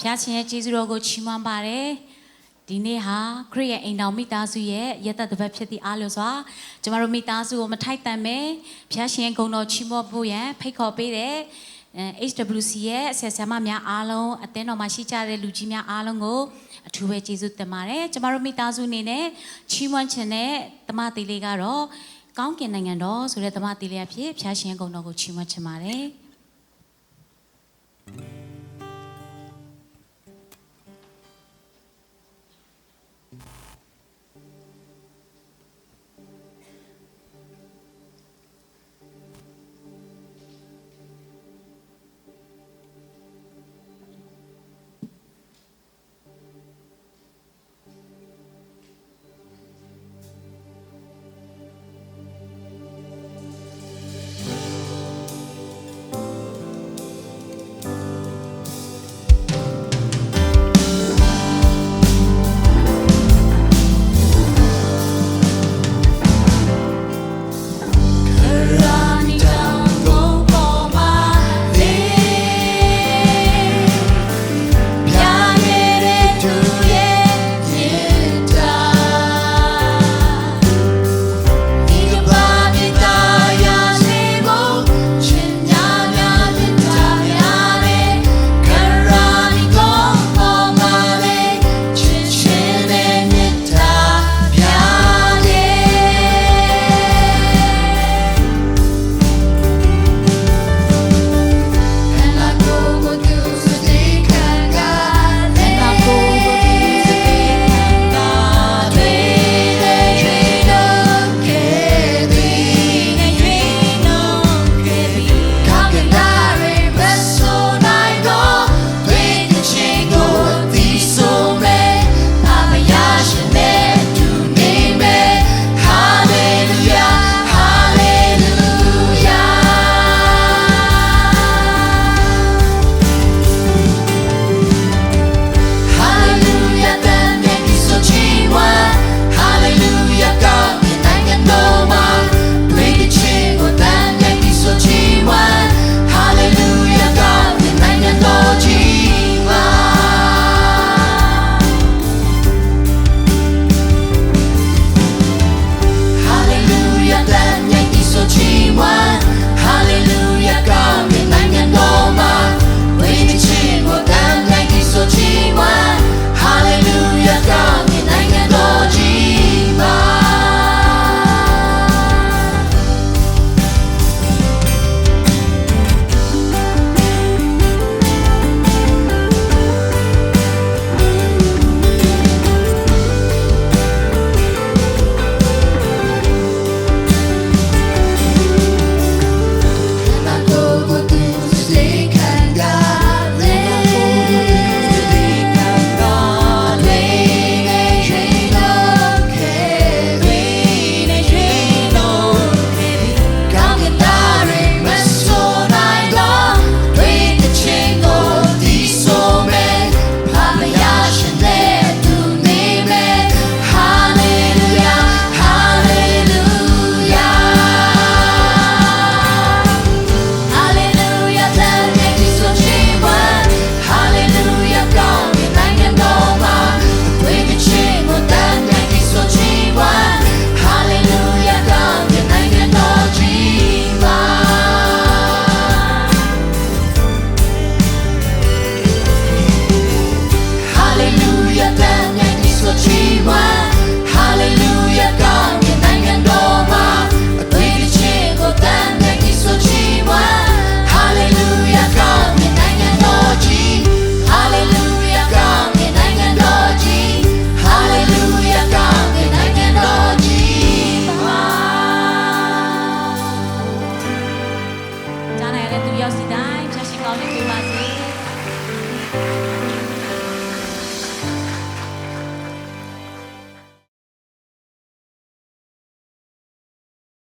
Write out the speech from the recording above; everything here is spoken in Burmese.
ဖျားရှင်ရဲ့ကျေးဇူးတော်ကိုချီးမွမ်းပါတယ်ဒီနေ့ဟာခရစ်ရဲ့အိမ်တော်မိသားစုရဲ့ရသက်တစ်ပတ်ဖြစ်သည့်အားလို့စွာကျမတို့မိသားစုကိုမထိုက်တန်ပဲဖျားရှင်ရဲ့ဂုဏ်တော်ချီးမွမ်းဖို့ရန်ဖိတ်ခေါ်ပေးတဲ့အဲ HWC ရဲ့ဆရာဆရာမများအားလုံးအသင်းတော်မှာရှိကြတဲ့လူကြီးများအားလုံးကိုအထူးပဲကျေးဇူးတင်ပါတယ်ကျမတို့မိသားစုအနေနဲ့ချီးမွမ်းခြင်းနဲ့တမသေးလေးကတော့ကောင်းကင်နိုင်ငံတော်ဆိုတဲ့တမသေးလေးအဖြစ်ဖျားရှင်ရဲ့ဂုဏ်တော်ကိုချီးမွမ်းချင်ပါတယ်